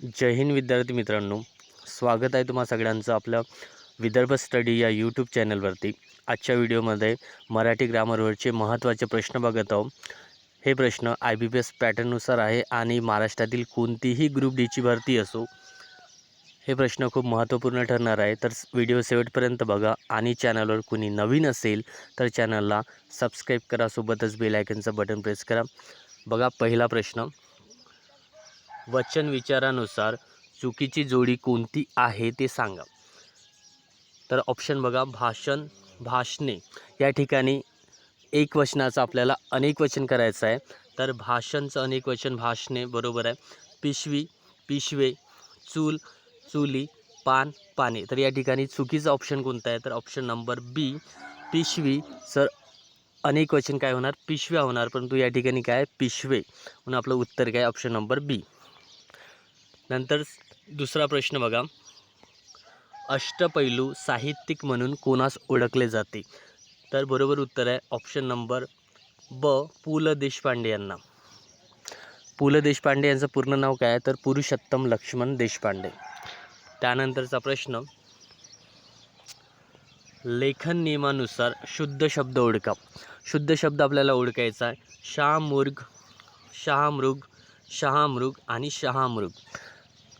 जय हिंद विद्यार्थी मित्रांनो. स्वागत आहे तुम्हा सगळ्यांचं आपलं विदर्भ स्टडी या यूट्यूब चॅनलवरती. आजच्या व्हिडिओमध्ये मराठी ग्रामरवरचे महत्त्वाचे प्रश्न बघत आहोत. हे प्रश्न आय बी पी एस पॅटर्ननुसार आहे आणि महाराष्ट्रातील कोणतीही ग्रुप डीची भरती असो हे प्रश्न खूप महत्त्वपूर्ण ठरणार आहे. तर व्हिडिओ शेवटपर्यंत बघा आणि चॅनलवर कुणी नवीन असेल तर चॅनलला सबस्क्राईब करा सोबतच बेल आयकनचं बटन प्रेस करा. बघा पहिला प्रश्न. वचन विचारानुसार चुकीची जोडी कोणती आहे ते सांगा. तर ऑप्शन बघा भाषण भाषणे. या ठिकाणी एक वचनाचं आपल्याला अनेक वचन करायचं आहे. तर भाषणचं अनेक वचन भाषणे बरोबर आहे. पिशवी पिशवे चूल चुली पान पाने. तर या ठिकाणी चुकीचं ऑप्शन कोणतं आहे? तर ऑप्शन नंबर बी पिशवी. सर अनेक वचन काय होणार? पिशव्या होणार परंतु या ठिकाणी काय? आहे? पिशवे. म्हणून आपलं उत्तर काय? ऑप्शन नंबर बी नंतर दुसरा प्रश्न बघा. अष्टपैलू साहित्यिक म्हणून कोणास ओळखले जाते? तर बरोबर उत्तर आहे ऑप्शन नंबर ब पु ल देशपांडे यांना. पु ल देशपांडे यांचं पूर्ण नाव काय आहे? तर पुरुषोत्तम लक्ष्मण देशपांडे. त्यानंतरचा प्रश्न लेखन नियमानुसार शुद्ध शब्द ओळखा. शुद्ध शब्द आपल्याला ओळखायचा आहे. शहामृग शहामृग शहामृग आणि शहामृग.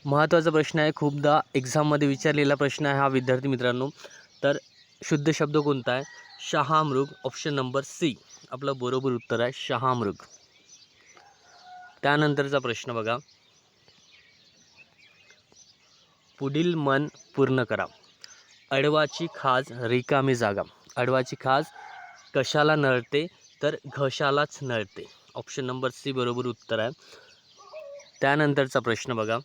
महत्त्वाचा प्रश्न आहे. खूपदा एक्झाममध्ये विचारलेला प्रश्न आहे हा विद्यार्थी मित्रांनो. तर शुद्ध शब्द कोणता आहे? शहामृग ऑप्शन नंबर सी आपलं बरोबर उत्तर आहे शहामृग. त्यानंतरचा प्रश्न बघा. पुढील मन पूर्ण करा. अडवाची खाज रिकामी जागा. अडवाची खाज कशाला नळते? तर घशालाच नळते. ऑप्शन नंबर सी बरोबर उत्तर आहे. त्यानंतरचा प्रश्न बघा.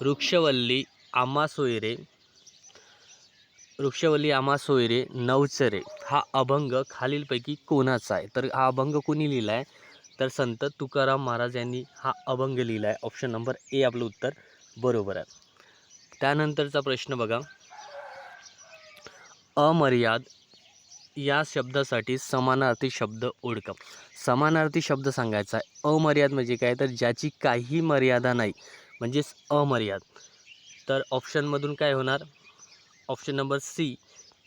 वृक्षवल्ली आमा सोयरे वृक्षवल्ली आमा सोयरे नवचरे हा अभंग खालीलपैकी कोणाचा आहे? तर हा अभंग कोणी लिहिला आहे तर संत तुकाराम महाराज यांनी हा अभंग लिहिला आहे ऑप्शन नंबर ए आपलं उत्तर बरोबर आहे. त्यानंतरचा प्रश्न बघा. अमर्याद या शब्दासाठी समानार्थी शब्द ओळखा. समानार्थी शब्द सांगायचा आहे. अमर्याद म्हणजे काय? तर ज्याची काही मर्यादा नाही म्हणजेच अमर्याद. तर ऑप्शनमधून काय होणार? ऑप्शन नंबर सी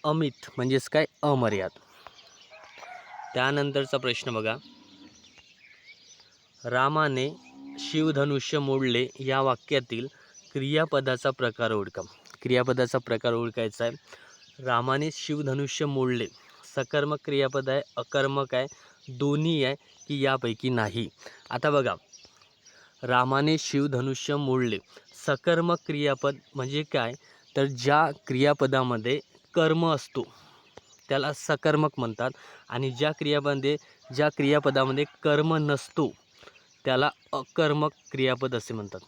अमित म्हणजेच काय? अमर्याद. त्यानंतरचा प्रश्न बघा. रामाने शिवधनुष्य मोडले या वाक्यातील क्रियापदाचा प्रकार ओळखा. क्रियापदाचा प्रकार ओळखायचा आहे. रामाने शिवधनुष्य मोडले. सकर्मक क्रियापद आहे अकर्मक आहे दोन्ही आहे की यापैकी नाही. आता बघा. रामाने शिवधनुष्य मोडले. सकर्मक क्रियापद म्हणजे काय? तर ज्या क्रियापदामध्ये कर्म असतो त्याला सकर्मक म्हणतात. आणि ज्या क्रियापदे ज्या क्रियापदामध्ये कर्म नसतो त्याला अकर्मक क्रियापद असे म्हणतात.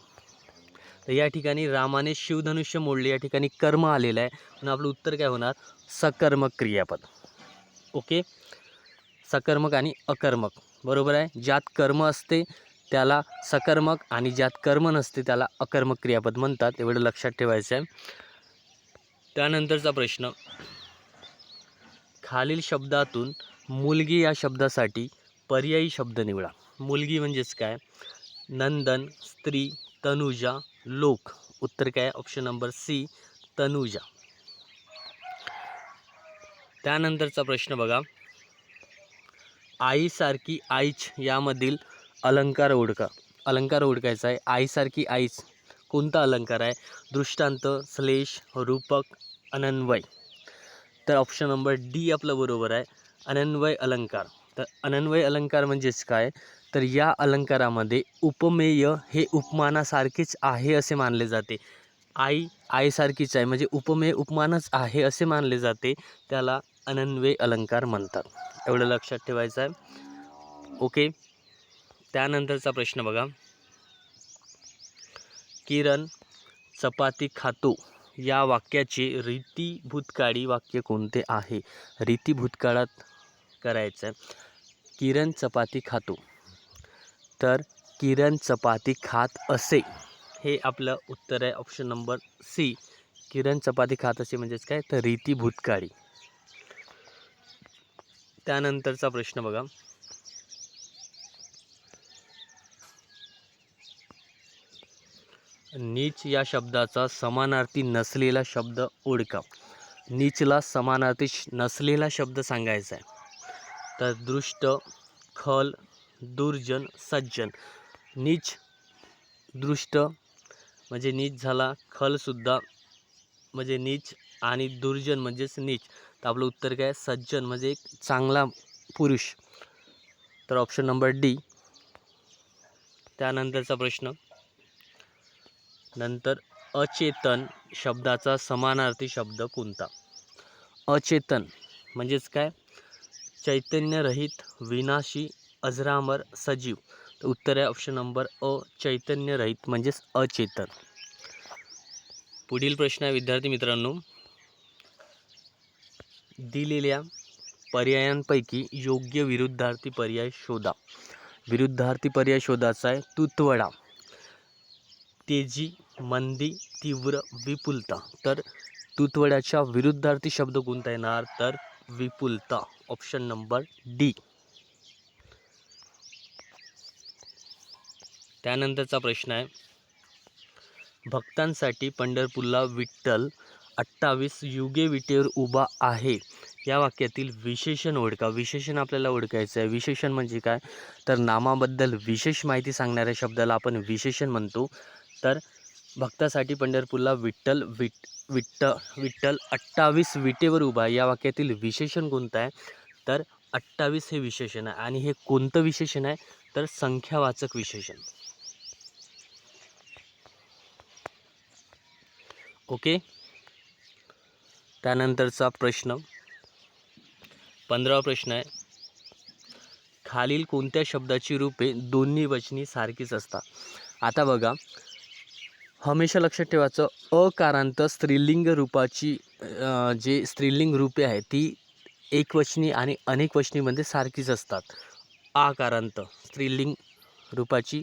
तर या ठिकाणी रामाने शिवधनुष्य मोडले या ठिकाणी कर्म आलेलं आहे. म्हणून आपलं उत्तर काय होणार? सकर्मक क्रियापद. ओके? सकर्मक आणि अकर्मक. बरोबर आहे? ज्यात कर्म असते त्याला सकर्मक आणि ज्यात कर्म नसते त्याला अकर्मक क्रियापद म्हणतात. एवढं लक्षात ठेवायचं आहे त्यानंतरचा प्रश्न. खालील शब्दातून मुलगी या शब्दासाठी पर्यायी शब्द निवडा. मुलगी म्हणजेच काय? नंदन स्त्री तनुजा लोक. उत्तर काय? Option number C Tanuja. त्यानंतरचा प्रश्न बघा. आईसारखी आईच यामधील अलंकार ओळखा अलंकार ओळखायचा आहे. आईसारखी आईच. कोणता अलंकार आहे? दृष्टांत श्लेष रूपक अनन्वय. तर ऑप्शन नंबर डी आपलं बरोबर आहे. अनन्वय अलंकार. तर अनन्वय अलंकार म्हणजेच काय? तर या अलंकारामध्ये उपमेय हे उपमानासारखेच आहे असे मानले जाते. आई आईसारखीच आहे. म्हणजे उपमेय उपमानच आहे असे मानले जाते. त्याला अनन्वय अलंकार म्हणतात. एवढं लक्षात ठेवायचं आहे. ओके त्यानंतरचा प्रश्न बघा. किरण चपाती खातो. या वाक्याचे रीती भूतकाळी वाक्य कोणते आहे? रीती भूतकाळात करायचं आहे किरण चपाती खातो. तर किरण चपाती खात असे. हे आपलं उत्तर आहे ऑप्शन नंबर सी किरण चपाती खात असे म्हणजेच काय? तर रीती भूतकाळी त्यानंतरचा प्रश्न बघा. नीच या शब्दाचा समानार्थी नसलेला शब्द ओळखा नीचला समानार्थी श- नसलेला शब्द सांगायचा आहे. तर दृष्ट खल दुर्जन सज्जन. नीच दृष्ट म्हणजे नीच झाला खलसुद्धा म्हणजे नीच आणि दुर्जन म्हणजेच नीच. तर आपलं उत्तर काय आहे? सज्जन म्हणजे एक चांगला पुरुष. तर ऑप्शन नंबर डी त्यानंतरचा प्रश्न. नंतर अचेतन शब्दाचा समानार्थी शब्द कोणता? अचेतन म्हणजेच काय? चैतन्यरहित विनाशी अजरामर सजीव. तर उत्तर आहे ऑप्शन नंबर अ चैतन्यरहित म्हणजेच अचेतन. पुढील प्रश्न आहे विद्यार्थी मित्रांनो. दिलेल्या पर्यायांपैकी योग्य विरुद्धार्थी पर्याय शोधा. विरुद्धार्थी पर्याय शोधाचा आहे तुतवडा. तेजी मंदी तीव्र विपुलता. तर तुतवड्याच्या विरुद्धार्थी शब्द कोणता येणार तर विपुलता. ऑप्शन नंबर डी त्यानंतरचा प्रश्न आहे. भक्तांसाठी पंढरपूरला विठ्ठल अठ्ठावीस युगे विटेवर उभा आहे. या वाक्यातील विशेषण ओळखा. विशेषण आपल्याला ओळखायचं आहे. विशेषण म्हणजे काय? तर नामाबद्दल विशेष माहिती सांगणाऱ्या शब्दाला आपण विशेषण म्हणतो. तर भक्तासाठी पंढरपूरला विठ्ठल विट विठ्ठ विठ्ठल अठ्ठावीस विटेवर उभा या वाक्यातील विशेषण कोणतं आहे? तर अठ्ठावीस हे विशेषण आहे. आणि हे कोणतं विशेषण आहे? तर संख्यावाचक विशेषण. ओके? त्यानंतरचा प्रश्न. पंधरावा प्रश्न आहे. खालील कोणत्या शब्दाची रूपे दोन्ही वचनी सारखीच असतात? आता बघा. हमेशा लक्षात ठेवायचं अकारांत स्त्रीलिंग रूपाची जे स्त्रीलिंग रूपे आहे ती एकवचनी आणि अनेकवचनीमध्ये सारखीच असतात. आकारांत स्त्रीलिंग रूपाची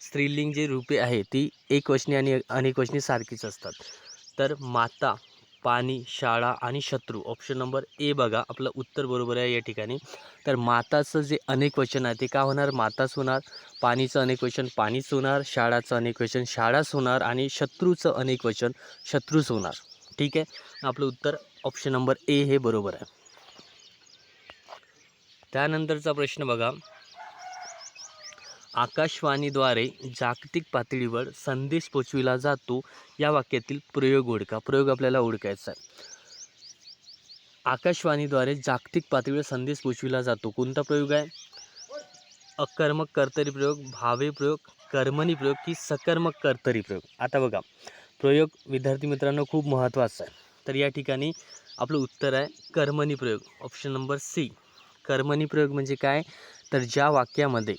स्त्रीलिंग जे रूपे आहे ती एकवचनी आणि अनेकवचनी सारखीच असतात. तर माता पाणी शाळा आणि शत्रू. ऑप्शन नंबर ए बघा. आपलं उत्तर बरोबर आहे या ठिकाणी. तर माताचं जे अनेक वचन आहे ते का होणार? माताच होणार. पाणीचं अनेक वचन पाणीच होणार. शाळाचं अनेक वचन शाळाच होणार. आणि शत्रूचं अनेक वचन शत्रूच होणार. ठीक आहे? आपलं उत्तर ऑप्शन नंबर ए हे बरोबर आहे. त्यानंतरचा प्रश्न बघा. आकाशवाणीद्वारे जागतिक पातळीवर संदेश पोचविला जातो. या वाक्यातील प्रयोग ओळखा. प्रयोग आपल्याला ओळखायचा आहे. आकाशवाणीद्वारे जागतिक पातळीवर संदेश पोचविला जातो. कोणता प्रयोग आहे? अकर्मक कर्तरी प्रयोग भावे प्रयोग कर्मणी प्रयोग की सकर्मक कर्तरी प्रयोग? आता बघा. प्रयोग विद्यार्थी मित्रांनो खूप महत्त्वाचा आहे. तर या ठिकाणी आपलं उत्तर आहे कर्मणी प्रयोग. Option number C. कर्मणी प्रयोग म्हणजे काय? तर ज्या वाक्यामध्ये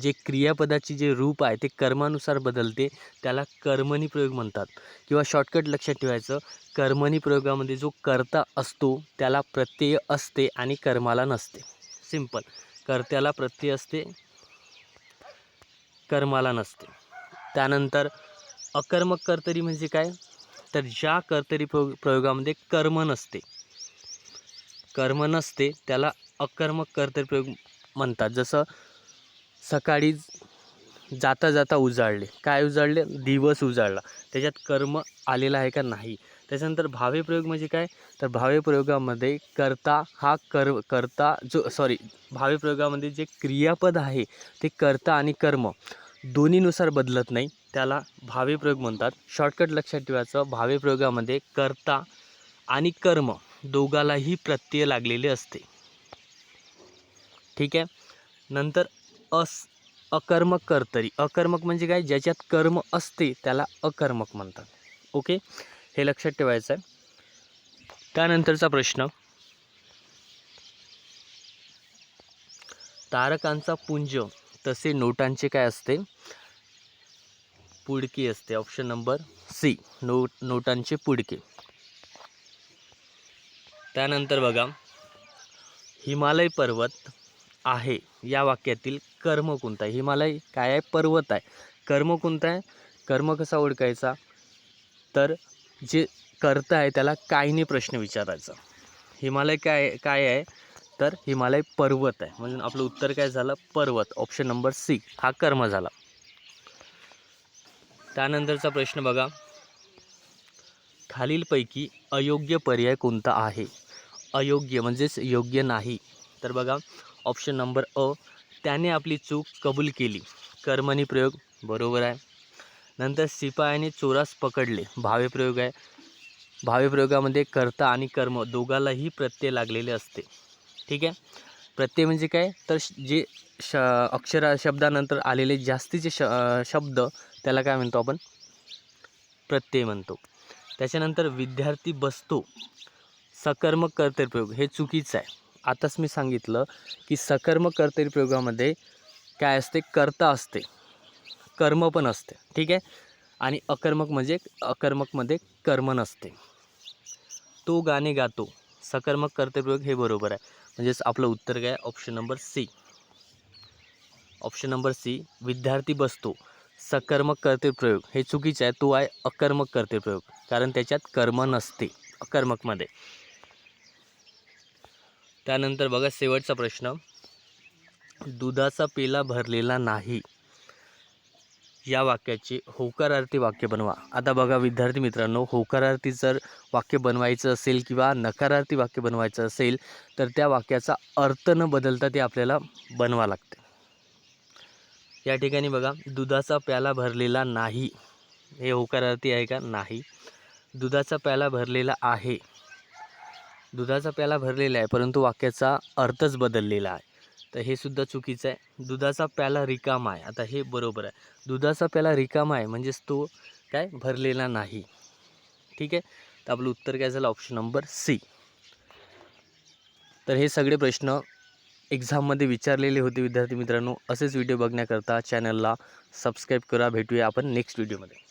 जे क्रियापदाची जे रूप आहे ते कर्मानुसार बदलते त्याला कर्मणी प्रयोग म्हणतात. किंवा शॉर्टकट लक्षात ठेवायचं कर्मणी प्रयोगामध्ये जो कर्ता असतो त्याला प्रत्यय असते आणि कर्माला नसते. सिंपल कर्त्याला प्रत्यय असते कर्माला नसते. त्यानंतर अकर्मक कर्तरी म्हणजे काय? तर ज्या कर्तरी प्रयोग प्रयोगामध्ये कर्म नसते कर्म नसते त्याला अकर्मक कर्तरी प्रयोग म्हणतात. जसं सकाळी जाता जाता उजाळले. काय उजाळले? दिवस उजाळला. त्याच्यात कर्म आलेला आहे का? नाही. त्याच्यानंतर भावे प्रयोग म्हणजे काय? तर भावे प्रयोगामध्ये कर्ता हा कर कर्ता जो सॉरी भावे प्रयोगामध्ये जे क्रियापद आहे ते कर्ता आणि कर्म दोन्हीनुसार बदलत नाही. त्याला भावे प्रयोग म्हणतात. शॉर्टकट लक्षात ठेवायचं. भावे प्रयोगामध्ये कर्ता आणि कर्म दोघालाही प्रत्यय लागलेले असते. ठीक आहे? नंतर अस अकर्मक कर्तरी. अकर्मक म्हणजे काय? ज्याच्यात कर्म असते त्याला अकर्मक म्हणतात. ओके? हे लक्षात ठेवायचं आहे. त्यानंतरचा प्रश्न. तारकांचा पुंज तसे नोटांचे काय असते? पुडकी असते. ऑप्शन नंबर सी नोट नोटांचे पुडके. त्यानंतर बघा. हिमालय पर्वत आहे. या वाक्यातील कर्म कोणता आहे. हिमालय काय आहे? पर्वत आहे. कर्म कोणता आहे. कर्म कसा ओळखायचा? तर जे कर्ता आहे त्याला कायने प्रश्न विचारायचा. हिमालय काय काय आहे? तर हिमालय पर्वत आहे. म्हणून आपलं उत्तर काय झालं? पर्वत. ऑप्शन नंबर सी हा कर्म झाला. त्यानंतरचा प्रश्न बघा. खालीलपैकी अयोग्य पर्याय कोणता आहे? अयोग्य म्हणजेच योग्य नाही. तर बघा. ऑप्शन नंबर अ त्याने आपली चूक कबूल केली. कर्मणी प्रयोग बरोबर आहे. नंतर शिपायाने चोरास पकडले. भावे प्रयोग आहे. भावे प्रयोगामध्ये कर्ता आणि कर्म दोघालाही प्रत्यय लागलेले असते. ठीक आहे? प्रत्यय म्हणजे काय? तर श- जे श अक्षरा शब्दानंतर आलेले जास्तीचे श शब्द त्याला काय म्हणतो आपण? प्रत्यय म्हणतो. त्याच्यानंतर विद्यार्थी बसतो. सकर्मक कर्तृप्रयोग हे चुकीचं आहे. आताच मी सांगितलं की सकर्मक कर्तव्यप्रयोगामध्ये काय असते? कर्ता असते. कर्म पण असते. ठीक आहे? आणि अकर्मक म्हणजे अकर्मकमध्ये कर्म नसते. तो गाणे गातो. सकर्मक कर्तव्यप्रयोग हे बरोबर आहे. म्हणजेच आपलं उत्तर काय? Option number C option number C विद्यार्थी बसतो. सकर्मक कर्तव्यप्रयोग हे चुकीचं आहे. तो आहे अकर्मक कर्तव्यप्रयोग कारण त्याच्यात कर्म नसते. अकर्मकमध्ये. त्यानंतर बघा शेवटचा प्रश्न. दुधाचा पेला भरलेला नाही. या वाक्याचे होकारार्थी वाक्य बनवा. आता बघा विद्यार्थी मित्रांनो होकारार्थी जर वाक्य बनवायचं असेल किंवा नकारार्थी वाक्य बनवायचं असेल तर त्या वाक्याचा अर्थ न बदलता ते आपल्याला बनवा लागते. या ठिकाणी बघा दुधाचा प्याला भरलेला नाही. हे होकारार्थी आहे का? नाही. दुधाचा प्याला भरलेला आहे. दुधाचा प्याला भरलेला आहे परंतु वाक्याचा अर्थच बदललेला आहे. तर हे सुद्धा चुकीचं आहे. दुधाचा प्याला रिकामा आहे. आता हे बरोबर आहे. दुधाचा प्याला रिकामा आहे म्हणजेच तो काय? भरलेला नाही. ठीक आहे? तर आपलं उत्तर काय झालं? ऑप्शन नंबर सी तर हे सगळे प्रश्न एक्झाममध्ये विचारलेले होते विद्यार्थी मित्रांनो. असेच व्हिडिओ बघण्याकरता चॅनलला सबस्क्राईब करा. भेटूया आपण नेक्स्ट व्हिडिओमध्ये